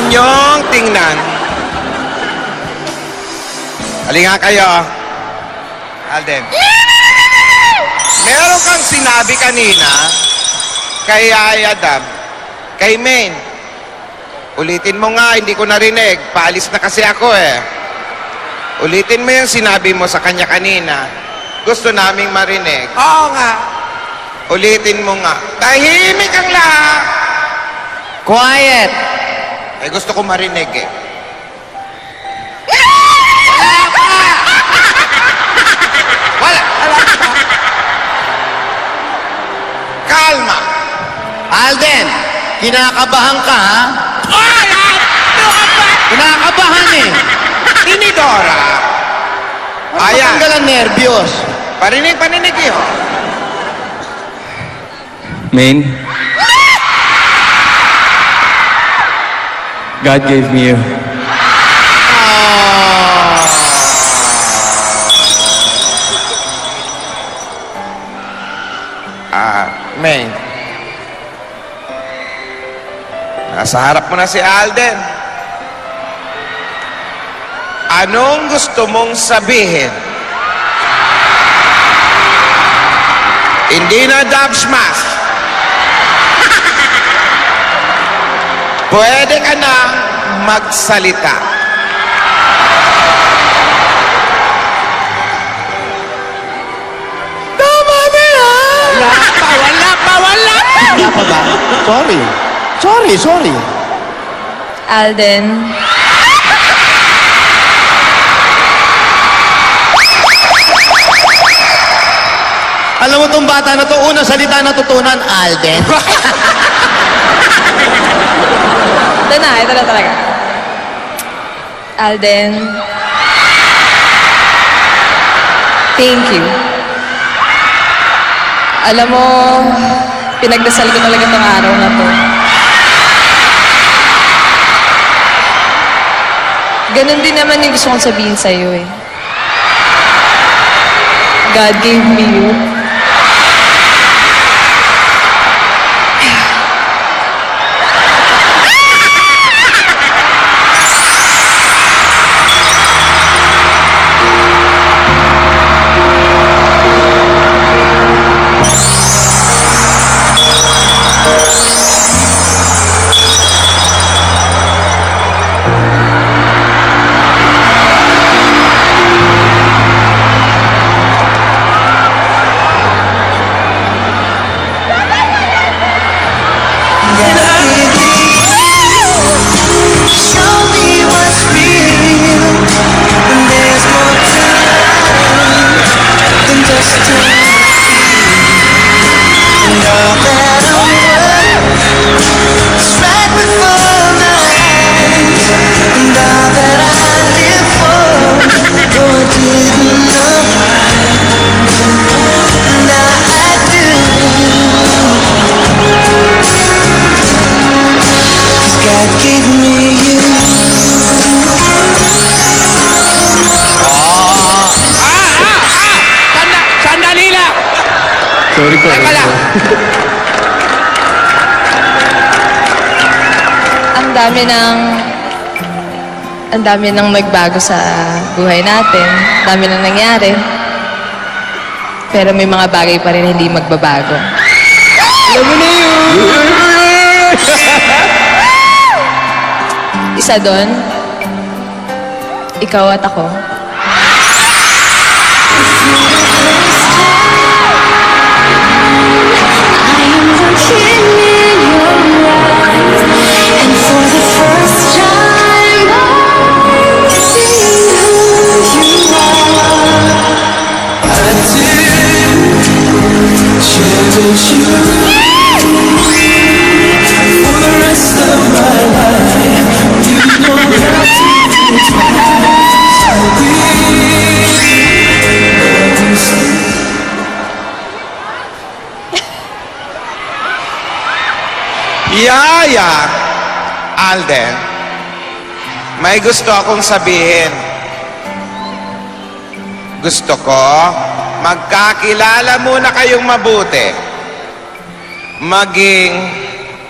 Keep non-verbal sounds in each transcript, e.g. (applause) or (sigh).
Anyong tingnan. Halinga kayo. Ah. Alden. Meron kang sinabi kanina kay Adam, kay Maine. Ulitin mo nga, hindi ko narinig. Paalis na kasi ako eh. Ulitin mo yung sinabi mo sa kanya kanina. Gusto naming marinig. Oo nga. Ulitin mo nga. Tahimik ang lahat! Quiet! Eh, gusto ko marinig eh. Wala. Kalma. Alden, kinakabahan ka, ha? Kinakabahan eh. Tinidora. Ayan. Ang nervyos. Parinig, paninig yun. Maine, God gave me you. Ah, May. Nasa harap mo na si Alden. Anong gusto mong sabihin? Hindi na dub smash. Pwede ka na magsalita. Tama na yan! Wala pa, wala pa, wala pa. Wala pa ba? Sorry. Sorry, sorry. Alden. Alam mo tong bata na to, unang salita na tutunan, Alden. (laughs) Na talaga. Alden. Thank you. Alam mo, pinagdasal ko talaga tong araw na to. Ganon din naman yung gusto kong sabihin sa'yo eh. God gave me you. Po. Teka lang. ang dami ng ang dami nang nagbago sa buhay natin. Ang dami nang nangyari. Pero may mga bagay pa rin hindi magbabago. Alam mo na yun. Isa doon, ikaw at ako. Yaya, Alden, may gusto akong sabihin. Gusto ko, magkakilala muna kayong mabuti. Maging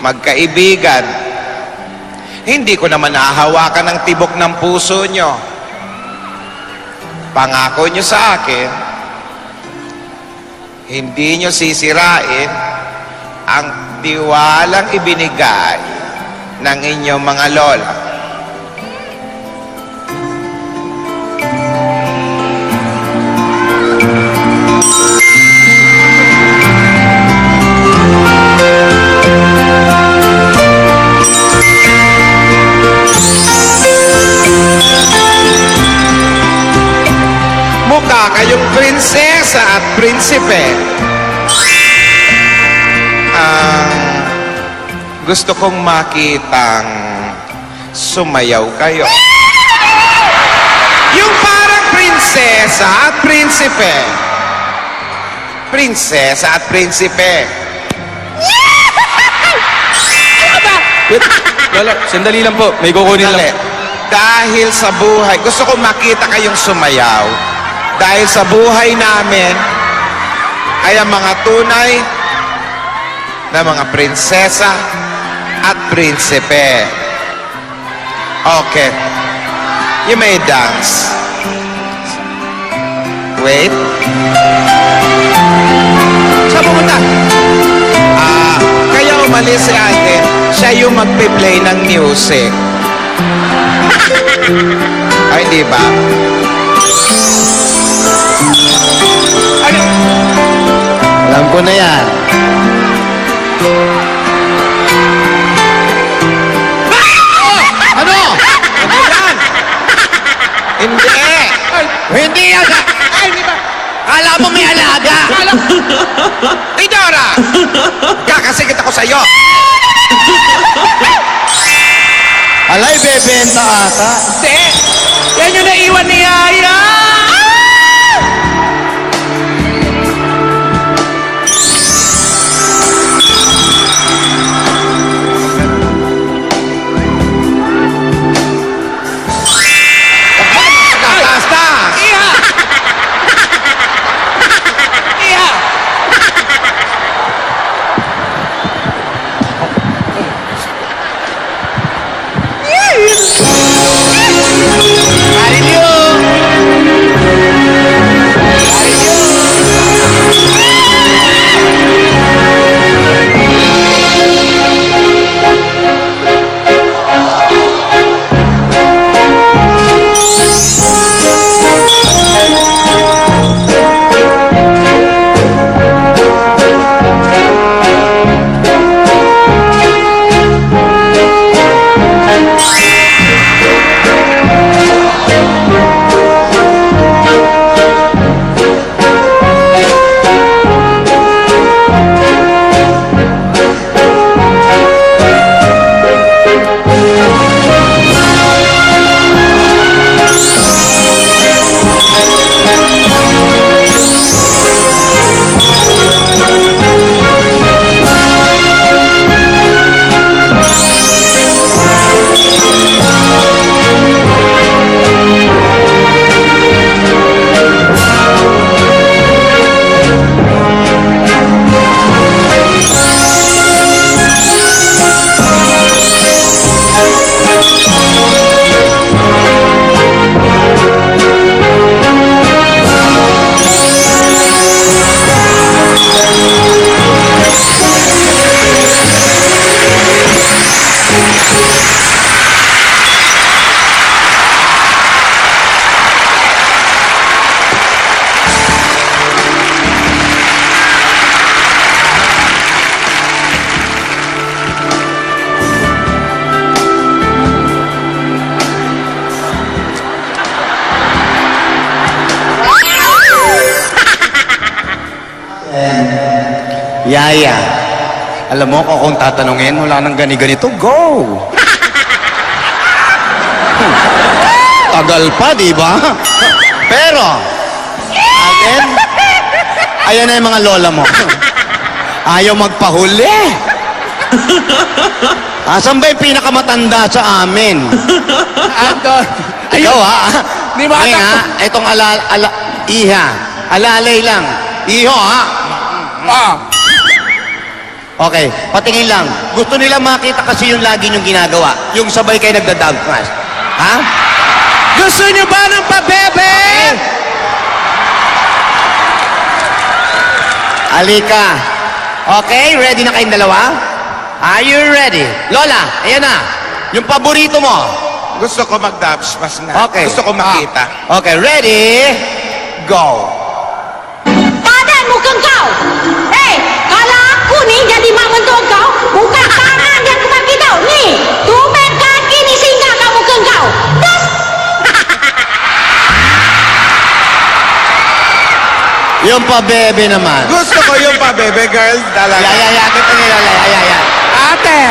magkaibigan. Hindi ko naman nahahawakan ng tibok ng puso nyo. pangako nyo sa akin, hindi nyo sisirain ang tiwalang ibinigay ng inyong mga lola. Kayong prinsesa at prinsipe. Ang gusto kong makitang sumayaw kayo. Yung parang prinsesa at prinsipe. Prinsesa at prinsipe. Wait, Lola, sandali lang po. May kukunin Dali. lang. Dahil sa buhay, gusto ko makita kayong sumayaw. Dahil sa buhay namin, kaya mga tunay na mga prinsesa at prinsipe. Okay. You may dance. Wait. Saan pumunta? Ah, kaya umalis si ate. Siya yung magpe-play ng music. (laughs) Ay, di ba? Alam ko na yan. Ano? Ano yan? Hindi! Hindi yan! Ay, di ba? Kala mo may alaga! Hey, Dora! Kakasigit ako sa'yo! Alay, bebenta ata. Hindi! Yan yung naiwan ni Yaya! Yaya. Alam mo, kung tatanungin, wala nang gani-ganito, go! Hmm. Tagal pa, di ba? Pero, again, ayan na yung mga lola mo. Ayaw magpahuli. Asan ba yung pinakamatanda sa amin? Anton! Ikaw ha? Di ba Ay, anak ha? Itong ala, ala, iha. Alalay lang. Iho ha? Ah! Okay, patingin lang. Gusto nila makita kasi yung lagi niyong ginagawa. Yung sabay kayo nagda-dog class. Ha? Gusto nyo ba ng pabebe? Alika. Okay, ready na kayong dalawa? Are you ready? Lola, ayan na. Yung paborito mo. Gusto ko mag-dubspas na. Okay. Gusto ko makita. Ah, Okay, ready? Go. Padan mukhang kau. Kalau aku ni jadi mak mentua kau, bukan tangan yang aku bagi kau. Ni, tumben kaki ni singgah kat muka kau. Das. (laughs) Yung pabebe naman. Gusto ko yung pa-bebe girl talaga. Yaya, kita ni Lola. Yaya, yaya. Ate!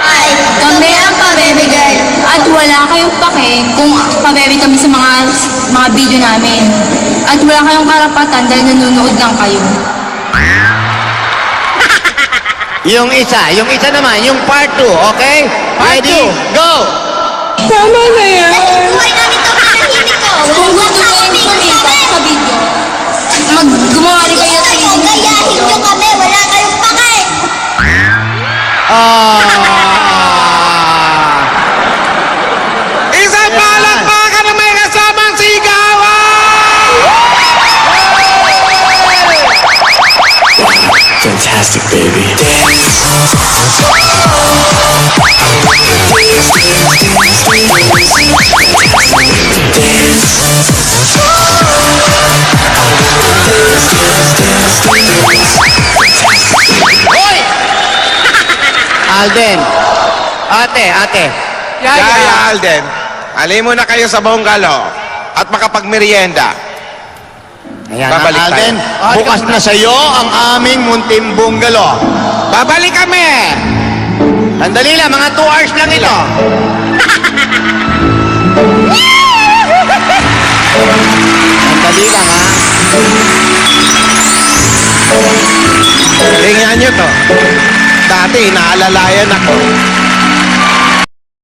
Ay, kami ang pabebe girl. At wala kayong pake kung pabebe kami sa mga mga video namin. At wala kayong karapatan dahil nanonood lang kayo. Yung isa, yung isa naman, yung part 2, okay? Ready? Go! Tama na yan. Gumawa rin kayo sa video. Gayahin nyo kami, wala kayong pake. Ah! Isang palakpakan na may kasamang sigawan! Fantastic, baby. Hoy! (laughs) Alden. Ate, ate. Yaya Alden, alin mo na kayo sa bungalow at makapagmerienda. Ayan, Babalik Alden. tayo. Bukas na sa'yo ang aming munting bunggalo. Babalik kami! Sandali lang, mga 2 hours lang ito. Sandali lang, ha? Tingnan nyo to. Dati, inaalalayan ako.